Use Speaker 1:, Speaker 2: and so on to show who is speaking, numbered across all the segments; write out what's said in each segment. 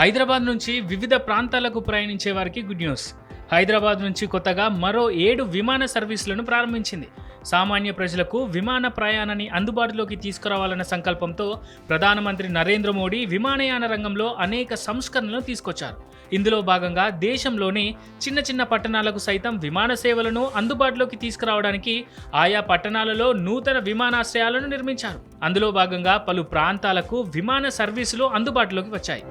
Speaker 1: హైదరాబాద్ నుంచి వివిధ ప్రాంతాలకు ప్రయాణించే వారికి గుడ్ న్యూస్. హైదరాబాద్ నుంచి కొత్తగా మరో ఏడు విమాన సర్వీసులను ప్రారంభించింది. సామాన్య ప్రజలకు విమాన ప్రయాణాన్ని అందుబాటులోకి తీసుకురావాలన్న సంకల్పంతో ప్రధానమంత్రి నరేంద్ర మోడీ విమానయాన రంగంలో అనేక సంస్కరణలు తీసుకొచ్చారు. ఇందులో భాగంగా దేశంలోని చిన్న చిన్న పట్టణాలకు సైతం విమాన సేవలను అందుబాటులోకి తీసుకురావడానికి ఆయా పట్టణాలలో నూతన విమానాశ్రయాలను నిర్మించారు. అందులో భాగంగా పలు ప్రాంతాలకు విమాన సర్వీసులు అందుబాటులోకి వచ్చాయి.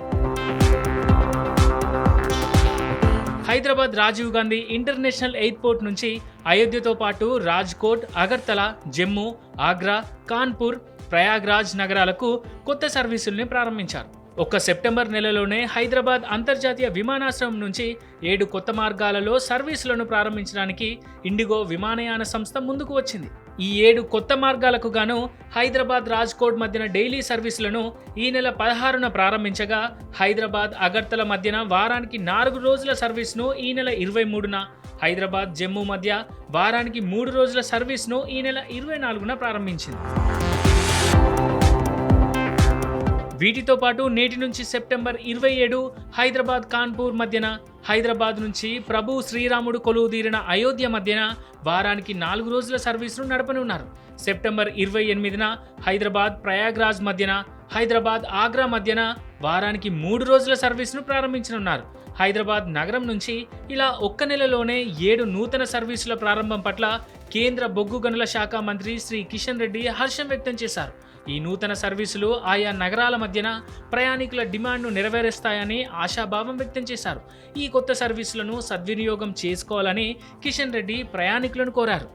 Speaker 1: హైదరాబాద్ రాజీవ్ గాంధీ ఇంటర్నేషనల్ ఎయిర్పోర్ట్ నుంచి అయోధ్యతో పాటు రాజ్కోట్ అగర్తల జమ్మూ ఆగ్రా కాన్పూర్ ప్రయాగ్రాజ్ నగరాలకు కొత్త సర్వీసుల్ని ప్రారంభించారు. ఒక్క సెప్టెంబర్ నెలలోనే హైదరాబాద్ అంతర్జాతీయ విమానాశ్రయం నుంచి ఏడు కొత్త మార్గాలలో సర్వీసులను ప్రారంభించడానికి ఇండిగో విమానయాన సంస్థ ముందుకు వచ్చింది. ఈ ఏడు కొత్త మార్గాలకు గాను హైదరాబాద్ రాజ్కోట్ మధ్యన డైలీ సర్వీసులను ఈ నెల పదహారున ప్రారంభించగా హైదరాబాద్ అగర్తల మధ్యన వారానికి నాలుగు రోజుల సర్వీస్ను ఈ నెల ఇరవై మూడున హైదరాబాద్ జమ్మూ మధ్య వారానికి మూడు రోజుల సర్వీస్ను ఈ నెల ఇరవై నాలుగున ప్రారంభించింది. వీటితో పాటు నేటి నుంచి సెప్టెంబర్ ఇరవై ఏడు హైదరాబాద్ కాన్పూర్ మధ్యన హైదరాబాద్ నుంచి ప్రభు శ్రీరాముడు కొలువుదీరిన అయోధ్య మధ్యన వారానికి నాలుగు రోజుల సర్వీసును నడపనున్నారు. సెప్టెంబర్ ఇరవై ఎనిమిదిన హైదరాబాద్ ప్రయాగ్రాజ్ మధ్యన హైదరాబాద్ ఆగ్రా మధ్యన వారానికి మూడు రోజుల సర్వీసును ప్రారంభించనున్నారు. హైదరాబాద్ నగరం నుంచి ఇలా ఒక్క నెలలోనే ఏడు నూతన సర్వీసుల ప్రారంభం పట్ల కేంద్ర బొగ్గు గనుల శాఖ మంత్రి శ్రీ కిషన్ రెడ్డి హర్షం వ్యక్తం చేశారు. ఈ నూతన సర్వీసులు ఆయా నగరాల మధ్యన ప్రయాణికుల డిమాండ్ను నెరవేరుస్తాయని ఆశాభావం వ్యక్తం చేశారు. ఈ కొత్త సర్వీసులను సద్వినియోగం చేసుకోవాలని కిషన్ రెడ్డి ప్రయాణికులను కోరారు.